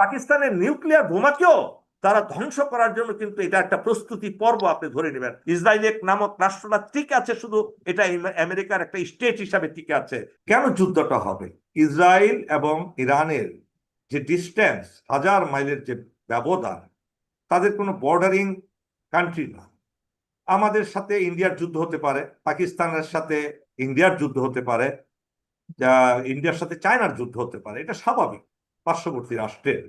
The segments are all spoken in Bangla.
পাকিস্তানের নিউক্লিয়ার বোমাকেও তারা ধ্বংস করার জন্য কিন্তু এটা একটা প্রস্তুতি পর্ব আপনি ধরে নেবেন। ইসরায়েল এক নামক রাষ্ট্রটা ঠিক আছে শুধু এটা আমেরিকার একটা স্টেট হিসাবে ঠিক আছে। কেন যুদ্ধটা হবে? ইসরায়েল এবং ইরানের যে ডিস্টেন্স হাজার মাইলের যে ব্যবধান, তাদের কোনো বর্ডারিং কান্ট্রি না। আমাদের সাথে ইন্ডিয়ার যুদ্ধ হতে পারে, পাকিস্তানের সাথে ইন্ডিয়ার যুদ্ধ হতে পারে ইন্ডিয়ার সাথে চায়নার যুদ্ধ হতে পারে, এটা স্বাভাবিক। পার্শ্ববর্তী রাষ্ট্রের।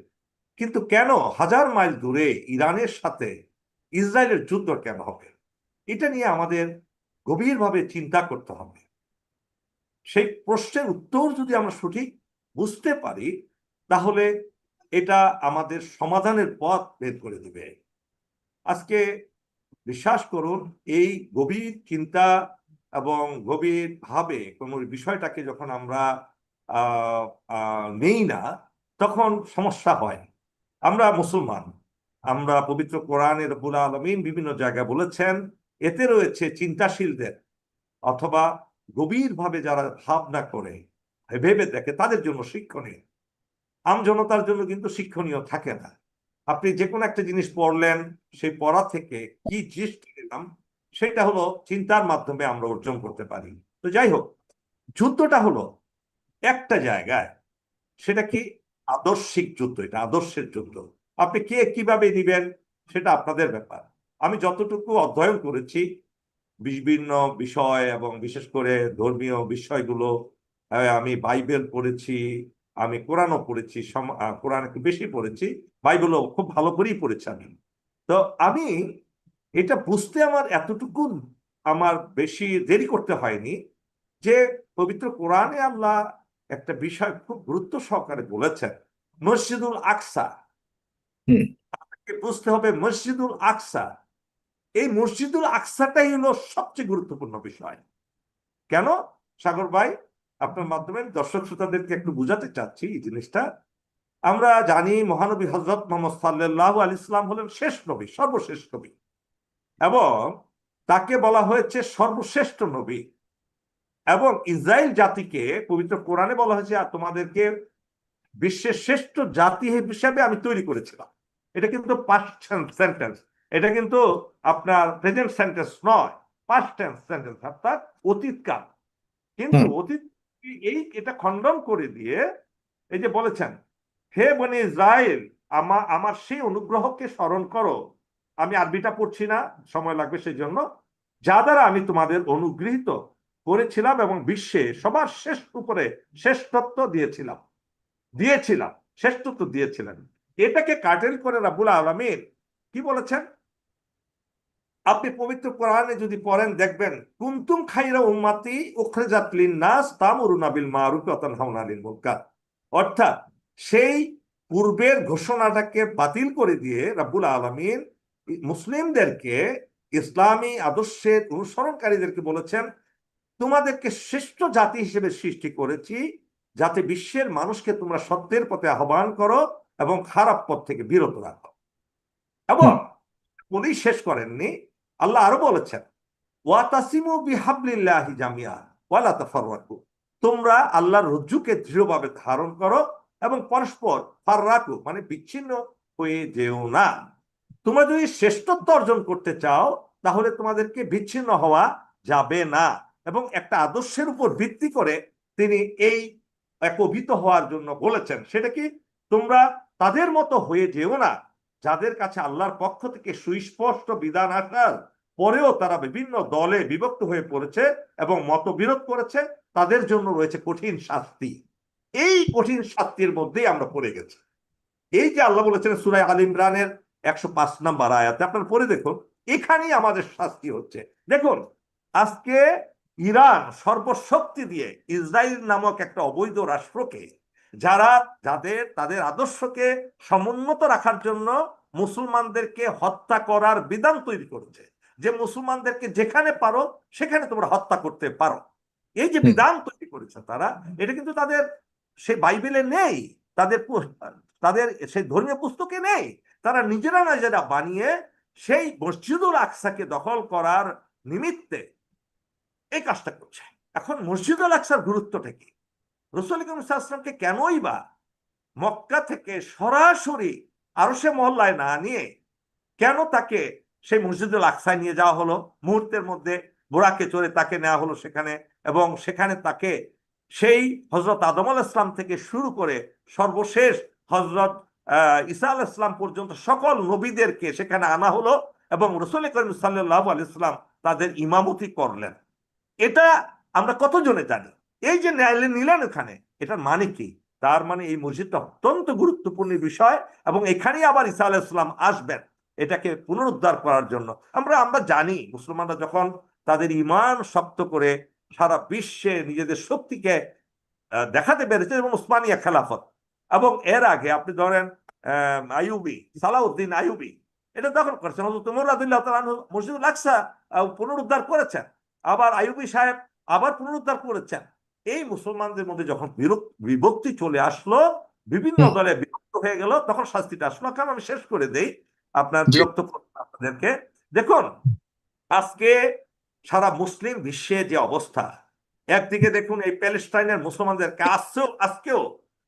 কিন্তু কেন হাজার মাইল দূরে ইরানের সাথে ইসরায়েলের যুদ্ধ কেন হবে? এটা নিয়ে আমাদের গভীরভাবে চিন্তা করতে হবে। সেই প্রশ্নের উত্তর যদি আমরা সঠিক বুঝতে পারি, তাহলে এটা আমাদের সমাধানের পথ বের করে দেবে। আজকে বিশ্বাস করুন, এই গভীর চিন্তা এবং গভীর ভাবে কোনো বিষয়টাকে যখন আমরা নেই না তখন সমস্যা হয়। আমরা মুসলমান। আমরা পবিত্র কোরআনের রব্বুল আলমিন বিভিন্ন জায়গায় বলেছেন, এতে রয়েছে চিন্তাশীলদের অথবা গভীরভাবে যারা ভাবনা করে, ভেবে দেখে, তাদের জন্য শিক্ষণীয়। আম জনতার জন্য কিন্তু শিক্ষণীয় থাকে না। আপনি যে কোনো একটা জিনিস পড়লেন, সেই পড়া থেকে কি দৃষ্টি নিলাম সেটা হলো চিন্তার মাধ্যমে আমরা অর্জন করতে পারি। তো যাই হোক, যুদ্ধটা হলো একটা জায়গায়। সেটা কি আদর্শিক যুদ্ধ, এটা আদর্শের যুদ্ধ। আপনি কে কীভাবে নিবেন, সেটা আপনাদের ব্যাপার। আমি যতটুকু অধ্যয়ন করেছি, বিভিন্ন বিষয় এবং বিশেষ করে ধর্মীয় বিষয়গুলো আমি বাইবেল পড়েছি, আমি কোরআনও পড়েছি কোরআন একটু বেশি পড়েছি, বাইবেলও খুব ভালো করেই পড়েছি আমি। তো আমি এটা বুঝতে আমার এতটুকু আমার বেশি দেরি করতে হয়নি যে পবিত্র কোরআনে আল্লাহ একটা বিষয় খুব গুরুত্ব সহকারে বলেছেন মসজিদুল আকসা। আপনাকে বুঝতে হবে মসজিদুল আকসা। এই মসজিদুল আকসাটাই হলো সবচেয়ে গুরুত্বপূর্ণ বিষয়। কেন? সাগর ভাই আপনার মাধ্যমে দর্শক শ্রোতাদেরকে একটু বুঝাতে চাচ্ছি এই জিনিসটা। আমরা জানি মহানবী হজরত মোহাম্মদ সাল্লাহ আল ইসলাম হলেন শেষ নবী সর্বশেষ নবী। এবং তাকে বলা হয়েছে সর্বশ্রেষ্ঠ নবী। এবং ইসরায়েল জাতিকে পবিত্র কোরআনে বলা হয়েছে আর তোমাদেরকে বিশ্বের শ্রেষ্ঠ জাতি হিসাবে আমি তৈরি করেছিলাম। এটা কিন্তু পাস্ট সেন্টেন্স এটা কিন্তু আপনার প্রেজেন্ট সেন্টেন্স নয় পাস্ট সেন্টেন্স অর্থাৎ অতীতকাল কিন্তু অতীত এই এটা খণ্ডন করে দিয়ে এই যে বলেছেন হে বনে ইসরায়েল আমা আমার সেই অনুগ্রহকে স্মরণ করো। আমি আরবিটা পড়ছি না সময় লাগবে সেই জন্য যা দ্বারা আমি তোমাদের অনুগৃহীত করেছিলাম এবং বিশ্বে সবার শেষ উপরে শ্রেষ্ঠত্ব দিয়েছিলাম। দিয়েছিলাম শ্রেষ্ঠত্ব দিয়েছিলেন। এটাকে কাটেল করে রাবুল আলমীর কি বলেছেন? আপনি পবিত্র কোরআনে যদি পড়েন দেখবেন, কুন্তুম খাইরা উম্মাতি উখরেজাত লিন্নাস তামুরুনা বিল মারুফ ওয়া তানহাউনা আনিল মুনকার অর্থাৎ সেই পূর্বের ঘোষণাটাকে বাতিল করে দিয়ে রাব্বুল আলামিন মুসলিমদেরকে ইসলামী আদর্শের অনুসরণকারীদেরকে বলেছেন তোমাদেরকে শ্রেষ্ঠ জাতি হিসেবে সৃষ্টি করেছি যাতে বিশ্বের মানুষকে তোমরা সত্যের পথে আহ্বান করো এবং খারাপ পথ থেকে বিরত রাখো। এবং উনি শেষ করেননি আল্লাহ আরও বলেছেন ওয়াতাসিমু বিহাবলিল্লাহি জামিয়া ওয়ালা তাফাররাকু। তোমরা আল্লাহর রজ্জুকে দৃঢ়ভাবে ধারণ করো এবং পরস্পর ফাররাকু মানে বিচ্ছিন্ন হয়ে যেও না। তোমরা যদি শ্রেষ্ঠত্ব অর্জন করতে চাও তাহলে তোমাদেরকে বিচ্ছিন্ন হওয়া যাবে না। এবং একটা আদর্শের উপর ভিত্তি করে তিনি এই একবিত হওয়ার জন্য বলেছেন। সেটা কি? তোমরা তাদের মতো হয়ে যেও না। যাদের কাছে আল্লাহর পক্ষ থেকে সুস্পষ্ট বিধান আসার পরেও তারা বিভিন্ন দলে বিভক্ত হয়ে পড়েছে এবং মতবিরোধ করেছে, তাদের জন্য রয়েছে কঠিন শাস্তি। এই কঠিন শাস্তির মধ্যেই আমরা পড়ে গেছি। এই যে আল্লাহ বলেছেন সুরাই আল ইমরানের একশো পাঁচ নাম্বার আয়াতে, আপনার পরে দেখুন, এখানেই আমাদের শাস্তি হচ্ছে। দেখুন, আজকে ইরান সর্বশক্তি দিয়ে ইসরায়েল নামক একটা অবৈধ রাষ্ট্রকে যারা যাদের তাদের আদর্শকে সমুন্নত রাখার জন্য মুসলমানদেরকে হত্যা করার বিধান তৈরি করেছে। যে মুসলমানদেরকে যেখানে পারো সেখানে তোমরা হত্যা করতে পারো। এই যে। বিধান তৈরি করেছে তারা এটা কিন্তু তাদের সে বাইবেলে নেই তাদের তাদের সেই ধর্মীয় পুস্তকে নেই। তারা নিজেরা নিজেরা বানিয়ে সেই মসজিদুল আকসাকে দখল করার নিমিত্তে এই কাজটা করছে। এখন মসজিদুল আকসার গুরুত্বটা কি? রসুল ইসলামকে কেনই বা মক্কা থেকে সরাসরি আরও সে মহল্লায় না নিয়ে কেন তাকে সেই মসজিদুল আকসায় নিয়ে যাওয়া হলো? মুহূর্তের মধ্যে বোরাকে চড়ে তাকে নেওয়া হলো সেখানে এবং সেখানে তাকে সেই হজরত আদম আল ইসলাম থেকে শুরু করে সর্বশেষ হজরত ইসা আল ইসলাম পর্যন্ত সকল নবীদেরকে সেখানে আনা হলো এবং রসুল করিম সাল্লাহ আল ইসলাম তাদের ইমামতি করলেন। এটা আমরা কতজনে জানি? এই যে নিলেন ওখানে এটার মানে কি? তার মানে এই মসজিদটা অত্যন্ত গুরুত্বপূর্ণ বিষয় এবং এখানেই আবার ইসা আলাহ ইসলাম আসবেন এটাকে পুনরুদ্ধার করার জন্য। আমরা আমরা জানি মুসলমানরা যখন তাদের ইমান শক্ত করে সারা বিশ্বে নিজেদের শক্তিকে দেখাতে পেরেছে এবং উসমানিয়া খেলাফত এবং এর আগে আপনি ধরেন আহ, আইয়ুবি সালাউদ্দিন আইয়ুবি এটা দখল করেছেন। মসজিদুল আকসা পুনরুদ্ধার করেছেন। আবার আইয়ুবি সাহেব আবার পুনরুদ্ধার করেছেন। এই মুসলমানদের মধ্যে যখন বিভক্তি চলে আসলো বিভিন্ন দলে বিভক্ত হয়ে গেল তখন শাস্তিটা আসলো। কারণ আমি শেষ করে দেই আপনার বিরক্ত আপনাদেরকে। দেখুন আজকে সারা মুসলিম বিশ্বে যে অবস্থা একদিকে দেখুন এই প্যালেস্টাইনের মুসলমানদেরকে আজকেও আজকেও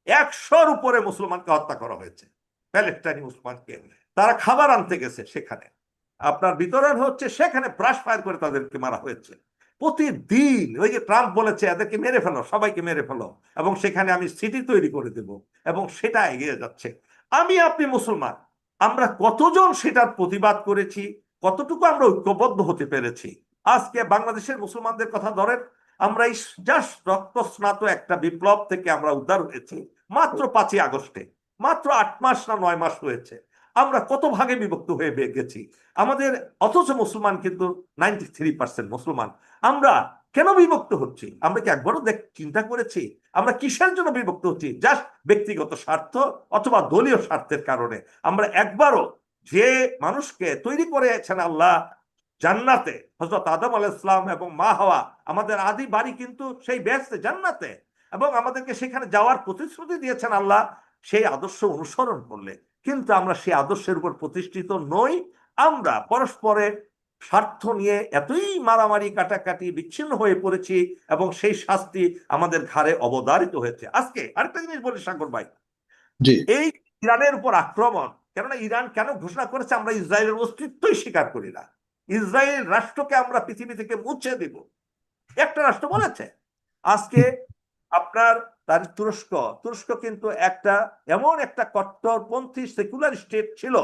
একশোর উপরে মুসলমানকে হত্যা করা হয়েছে প্যালেস্টাইনি মুসলমানকে তারা খাবার আনতে গেছে সেখানে। আপনার বিতরণ হচ্ছে, সেখানে ব্রাশ ফায়ার করে তাদেরকে মারা হয়েছে। প্রতিদিন ওই যে ট্রাম্প বলেছে, এদেরকে মেরে ফেলো, সবাইকে মেরে ফেলো। এবং সেখানে আমি সিটি তৈরি করে দেব এবং সেটা এগিয়ে যাচ্ছে। আমি, আপনি মুসলমান, আমরা কতজন সেটার প্রতিবাদ করেছি, কতটুকু আমরা ঐক্যবদ্ধ হতে পেরেছি? আজকে বাংলাদেশের মুসলমানদের কথা ধরেন, আমরা এই জাস্ট রক্তস্নাত একটা বিপ্লব থেকে আমরা উদ্ধার হয়েছি, মাত্র পাঁচই আগস্টে, মাত্র আট মাস না নয় মাস হয়েছে। আমরা কত ভাগে বিভক্ত হয়ে গেছি? আমাদের অথচ মুসলমান কিন্তু নাইনটি থ্রি পার্সেন্ট মুসলমান। আমরা কেন বিভক্ত হচ্ছি? আমরা কি একবারও দেখ, চিন্তা করেছি? আমরা কিসের জন্য বিভক্ত হচ্ছি? জাস্ট ব্যক্তিগত স্বার্থ অথবা দলীয় স্বার্থের কারণে। আমরা একবারও যে মানুষকে তৈরি করেছেন আল্লাহ জান্নাতে হজরত আদম আল ইসলাম এবং মা হওয়া, আমাদের আদি বাড়ি কিন্তু সেই ব্যস্ত জান্নাতে। এবং আমাদেরকে সেখানে যাওয়ার প্রতিশ্রুতি দিয়েছেন আল্লাহ, সেই আদর্শ অনুসরণ করলে। কিন্তু আমরা সেই আদর্শের উপর প্রতিষ্ঠিত নই। আমরা পরস্পরে স্বার্থ নিয়ে এতই মারামারি কাটাকাটি বিচ্ছিন্ন হয়ে পড়েছি এবং সেই শাস্তি আমাদের ঘাড়ে অবদারিত হয়েছে। আজকে আরেকটা জিনিস বলি সাগর ভাই। এই ইরানের উপর আক্রমণ কেননা ইরান কেন ঘোষণা করেছে আমরা ইসরায়েলের অস্তিত্বই স্বীকার করি না। ইসরায়েল রাষ্ট্রকে আমরা পৃথিবী থেকে মুছে দেব। একটা রাষ্ট্র বলেছে আজকে আপনার তার তুরস্ক তুরস্ক কিন্তু একটা এমন একটা কট্টরপন্থী সেকুলার স্টেট ছিল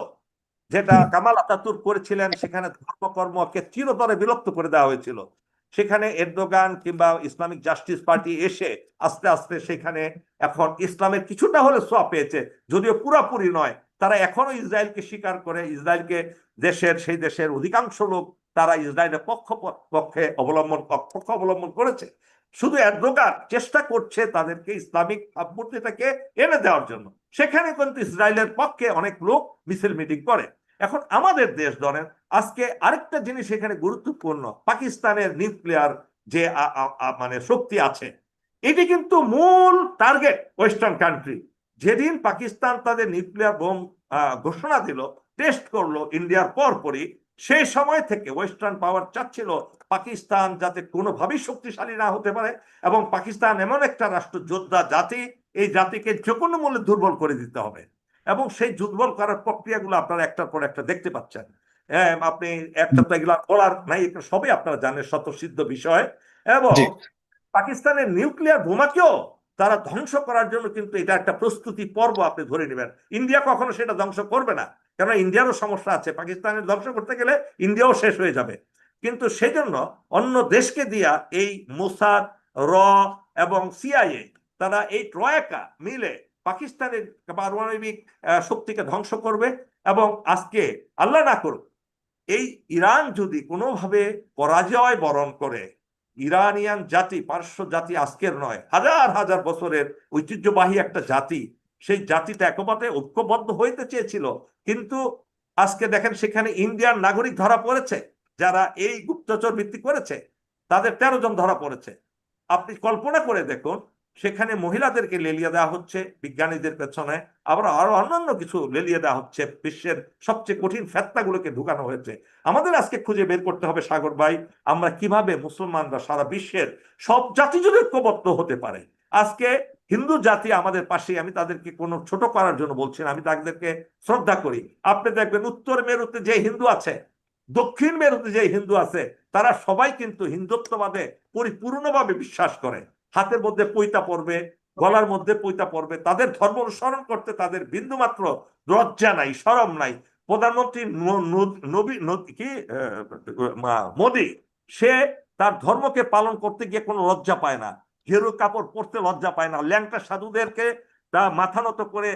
যেটা কামাল আতাতুর করেছিলেন সেখানে ধর্মকর্মকে চিরতরে বিলুপ্ত করে দেওয়া হয়েছিল। সেখানে এরদোগান কিংবা ইসলামিক জাস্টিস পার্টি এসে আস্তে আস্তে সেখানে এখন ইসলামের কিছুটা হলে সোয়া পেয়েছে যদিও পুরাপুরি নয়। তারা এখনও ইসরায়েলকে স্বীকার করে ইসরায়েলকে দেশের সেই দেশের অধিকাংশ লোক তারা ইসরায়েলের পক্ষ পক্ষে অবলম্বন পক্ষ অবলম্বন করেছে। শুধু এরদোগান চেষ্টা করছে তাদেরকে ইসলামিক ভাবমূর্তিটাকে এনে দেওয়ার জন্য। সেখানে কিন্তু ইসরায়েলের পক্ষে অনেক লোক মিছিল মিটিং করে। এখন আমাদের দেশ ধরেন, আজকে আরেকটা জিনিস এখানে গুরুত্বপূর্ণ, পাকিস্তানের নিউক্লিয়ার যে মানে শক্তি আছে, এটি কিন্তু মূল টার্গেট ওয়েস্টার্ন কান্ট্রি। যেদিন পাকিস্তান তাদের নিউক্লিয়ার বোম ঘোষণা দিল, টেস্ট করল, ইন্ডিয়ার পরপরই সেই সময় থেকে ওয়েস্টার্ন পাওয়ার চাচ্ছিল পাকিস্তান যাতে কোনোভাবেই শক্তিশালী না হতে পারে এবং পাকিস্তান এমন একটা রাষ্ট্র যোদ্ধা জাতি এই জাতিকে যে কোনো মূল্যে দুর্বল করে দিতে হবে। এবং সেই দুর্বল করার প্রক্রিয়াগুলো আপনারা একটার পর একটা দেখতে পাচ্ছেন। হ্যাঁ, আপনি একটা তো এগুলা বলার নাই সবই আপনারা জানেন স্বতঃসিদ্ধ বিষয়। এবং পাকিস্তানের নিউক্লিয়ার বোমাকেও তারা ধ্বংস করার জন্য কিন্তু এটা একটা প্রস্তুতি পর্ব আপনি ধরে নেবেন। ইন্ডিয়া কখনো সেটা ধ্বংস করবে না। কেননা ইন্ডিয়ারও সমস্যা আছে, পাকিস্তানের ধ্বংস করতে গেলে ইন্ডিয়াও শেষ হয়ে যাবে। কিন্তু সেজন্য অন্য দেশকে দিয়া এই মোসাদ, র এবং সিআইএ তারা এই ট্রয়াকা মিলে পাকিস্তানের পারমাণবিক শক্তিকে ধ্বংস করবে এবং আজকে আল্লাহ না করুক, এই ইরান যদি কোনোভাবে পরাজয় বরণ করে, ইরানিয়ান জাতি, পার্শ্ব জাতি আজকের নয়, হাজার হাজার বছরের ঐতিহ্যবাহী একটা জাতি সেই জাতিটা একবারে ঐক্যবদ্ধ হইতে চেয়েছিল। কিন্তু আজকে দেখেন সেখানে ইন্ডিয়ান নাগরিক ধরা পড়েছে, যারা এই গুপ্তচর ভিত্তি করেছে, তাদের তেরো জন ধরা পড়েছে। আপনি কল্পনা করে দেখুন, সেখানে মহিলাদেরকে লেলিয়ে দেওয়া হচ্ছে, বিজ্ঞানীদের পেছনে আবার আরও অন্যান্য কিছু লেলিয়ে দেওয়া হচ্ছে, বিশ্বের সবচেয়ে কঠিন ফেতনাগুলোকে ঢুকানো হয়েছে। আমাদের আজকে খুঁজে বের করতে হবে, সাগর ভাই, আমরা কীভাবে মুসলমানরা সারা বিশ্বের সব জাতি যদি ঐক্যবদ্ধ হতে পারে। আজকে হিন্দু জাতি আমাদের পাশে আমি তাদেরকে কোনো ছোট করার জন্য বলছি না, আমি তাদেরকে শ্রদ্ধা করি। আপনি দেখবেন উত্তর মেরুতে যে হিন্দু আছে, দক্ষিণ মেরুতে যে হিন্দু আছে, তারা সবাই কিন্তু হিন্দুত্ববাদে পরিপূর্ণভাবে বিশ্বাস করে। হাতের মধ্যে পৈতা পড়বে, গলার মধ্যে পৈতা পড়বে, তাদের ধর্ম অনুসরণ করতে তাদের বিন্দুমাত্র লজ্জা নাই শরম নাই। প্রধানমন্ত্রী কি মোদী, সে তার ধর্মকে পালন করতে গিয়ে কোনো লজ্জা পায় না। ঘেরু কাপড় পরতে লজ্জা পায় না। ল্যাংটা সাধুদেরকে তা মাথা নত করে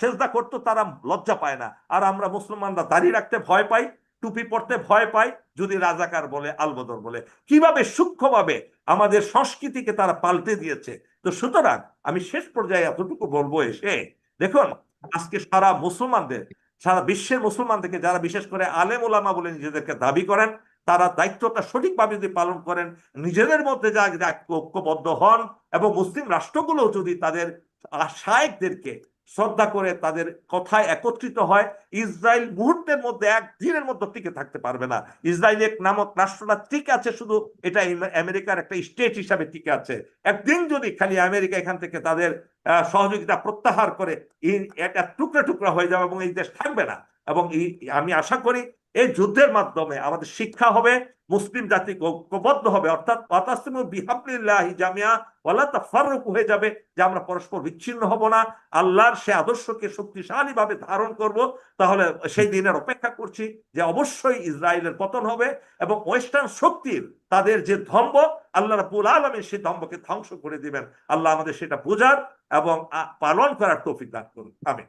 সেজদা করতে তারা লজ্জা পায় না। আর আমরা মুসলমানরা দাঁড়িয়ে রাখতে ভয় পাই, টুপি পরতে ভয় পাই, যদি রাজাকার বলে, আলবদর বলে। কীভাবে সূক্ষ্মভাবে আমাদের সংস্কৃতিকে তারা পাল্টে দিয়েছে? তো সুতরাং আমি শেষ পর্যায়ে এতটুকু বলব এসে, দেখুন, আজকে সারা মুসলমানদের, সারা বিশ্বের মুসলমানদেরকে যারা বিশেষ করে আলেম ওলামা বলে নিজেদেরকে দাবি করেন তারা দায়িত্বটা সঠিকভাবে যদি পালন করেন, নিজেদের মধ্যে যা ঐক্যবদ্ধ হন এবং মুসলিম রাষ্ট্রগুলো যদি তাদের শায়েকদেরকে শ্রদ্ধা করে তাদের কথায় একত্রিত হয়, ইসরায়েল মুহূর্তের মধ্যে এক দিনের মধ্যে টিকে থাকতে পারবে না। ইসরায়েল এক নামক রাষ্ট্রটা টিকে আছে শুধু এটা আমেরিকার একটা স্টেট হিসাবে টিকে আছে। একদিন যদি খালি আমেরিকা এখান থেকে তাদের সহযোগিতা প্রত্যাহার করে এটা টুকরা টুকরা হয়ে যাবে এবং এই দেশ থাকবে না। এবং আমি আশা করি এই যুদ্ধের মাধ্যমে আমাদের শিক্ষা হবে, মুসলিম জাতি ঐক্যবদ্ধ হবে, অর্থাৎ হয়ে যাবে যে আমরা পরস্পর বিচ্ছিন্ন হব না। আল্লাহর সে আদর্শকে শক্তিশালী ভাবে ধারণ করব। তাহলে সেই দিনের অপেক্ষা করছি যে অবশ্যই ইসরায়েলের পতন হবে এবং ওয়েস্টার্ন শক্তির তাদের যে ধম্ব আল্লাহ রাব্বুল আলামিন সেই ধম্বকে ধ্বংস করে দিবেন। আল্লাহ আমাদের সেটা বোঝার এবং পালন করার তৌফিক দান করুন। আমিন।